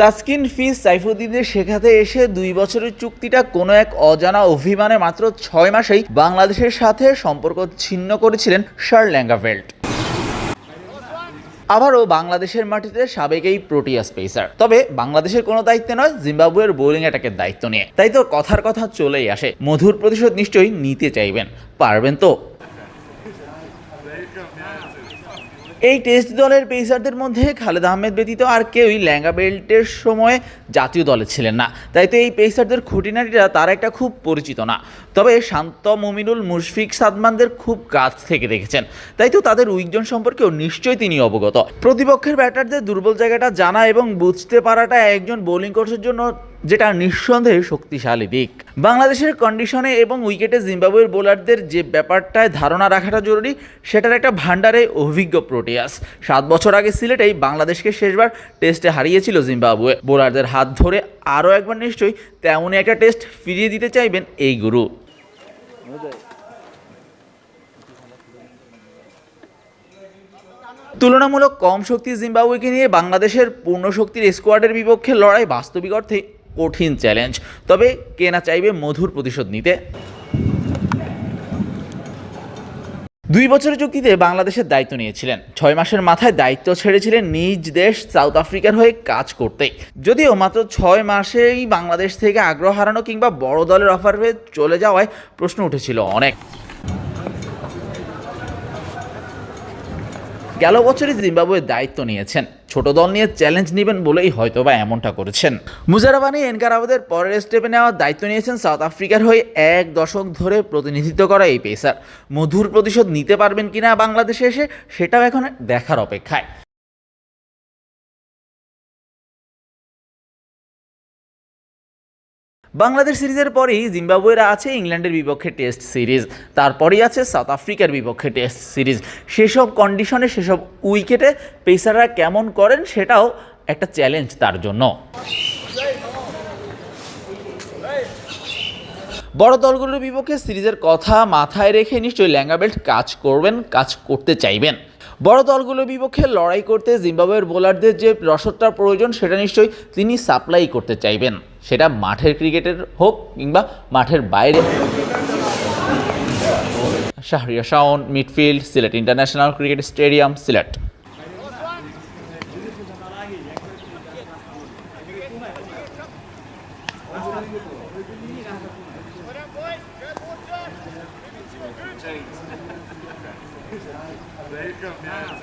তাসকিন ফিস সাইফুদ্দিনদের শেখাতে এসে দুই বছরের চুক্তিটা কোনো এক অজানা অভিমানে মাত্র ছয় মাসেই বাংলাদেশের সাথে সম্পর্ক ছিন্ন করেছিলেন শার্ল ল্যাঙ্গাভেল্ট। আবারও বাংলাদেশের মাটিতে সাবেক এই প্রোটিয়াস পেসার তবে বাংলাদেশের কোনো দায়িত্বে নয়, জিম্বাবুয়ের বোলিং অ্যাটাকের দায়িত্ব নিয়ে। তাই তো কথার কথা চলেই আসে। মধুর প্রতিশোধ নিশ্চয়ই নিতে চাইবেন। পারবেন তো? এই টেস্ট দলের পেসারদের মধ্যে খালেদ আহমেদ ব্যতীত আর কেউই ল্যাঙ্গা বেল্টের সময় জাতীয় দলে ছিলেন না। তাই তো এই পেসারদের খুঁটিনাটিরা তার একটা খুব পরিচিত না। তবে শান্ত মুমিনুল মুশফিক সাদমানদের খুব কাছ থেকে দেখেছেন। তাই তো তাদের উইকজন সম্পর্কেও নিশ্চয়ই তিনি অবগত। প্রতিপক্ষের ব্যাটারদের দুর্বল জায়গাটা জানা এবং বুঝতে পারাটা একজন বোলিং কোর্সের জন্য যেটা নিঃসন্দেহে শক্তিশালী দিক। বাংলাদেশের কন্ডিশনে এবং উইকেটে জিম্বাবুয়ের বোলারদের যে ব্যাপারটায় ধারণা রাখাটা জরুরি, সেটার একটা ভান্ডারে অভিজ্ঞ প্রোটিয়াস সাত বছর আগে সিলেটেই বাংলাদেশকে শেষবার টেস্টে হারিয়েছিল জিম্বাবুয়ে বোলারদের হাত ধরে আরও একবার নিশ্চয়ই তেমনই একটা টেস্ট ফিরিয়ে দিতে চাইবেন এই গুরু তুলনামূলক কম শক্তি জিম্বাবুয়েকে নিয়ে বাংলাদেশের পূর্ণ শক্তির স্কোয়াডের বিপক্ষে লড়াই বাস্তবিক অর্থে কঠিন চ্যালেঞ্জ। তবে কে না চাইবে মধুর প্রতিশোধ নিতে? দুই বছরের চুক্তিতে বাংলাদেশের দায়িত্ব নিয়েছিলেন। ছয় মাসের মাথায় দায়িত্ব ছেড়েছিলেন নিজ দেশ সাউথ আফ্রিকার হয়ে কাজ করতে যদিও মাত্র ছয় মাসেই বাংলাদেশ থেকে আগ্রহ হারানো কিংবা বড় দলের অফার হয়ে চলে যাওয়ায় প্রশ্ন উঠেছিল অনেক। গেল বছরই জিম্বাবুয়ের দায়িত্ব নিয়েছেন। ছোট দল নিয়ে চ্যালেঞ্জ নেবেন বলেই হয়তো বা এমনটা করেছেন। মুজারাবানি এনকারাবাদের পরের স্টেপে নেওয়ার দায়িত্ব নিয়েছেন সাউথ আফ্রিকার হয়ে এক দশক ধরে প্রতিনিধিত্ব করা এই পেসার মধুর প্রতিশোধ নিতে পারবেন কিনা বাংলাদেশে এসে সেটাও এখন দেখার অপেক্ষায়। বাংলাদেশ সিরিজের পরেই জিম্বাবুয়েরা আছে ইংল্যান্ডের বিপক্ষে টেস্ট সিরিজ, তারপরেই আছে সাউথ আফ্রিকার বিপক্ষে টেস্ট সিরিজ। সেসব কন্ডিশনে সেসব উইকেটে পেসাররা কেমন করেন সেটাও একটা চ্যালেঞ্জ তার জন্য। বড় দলগুলোর বিপক্ষে সিরিজের কথা মাথায় রেখে নিশ্চয়ই ল্যাঙ্গা বেল্ট কাজ করবেন, কাজ করতে চাইবেন। বড় দলগুলোর বিপক্ষে লড়াই করতে জিম্বাবুয়ের বোলারদের যে রসদটার প্রয়োজন সেটা নিশ্চয়ই তিনি সাপ্লাই করতে চাইবেন সেটা মাঠের ক্রিকেটের হোক কিংবা মাঠের বাইরে Shahriar Shaon midfield Sylhet international cricket stadium Sylhet There you They come down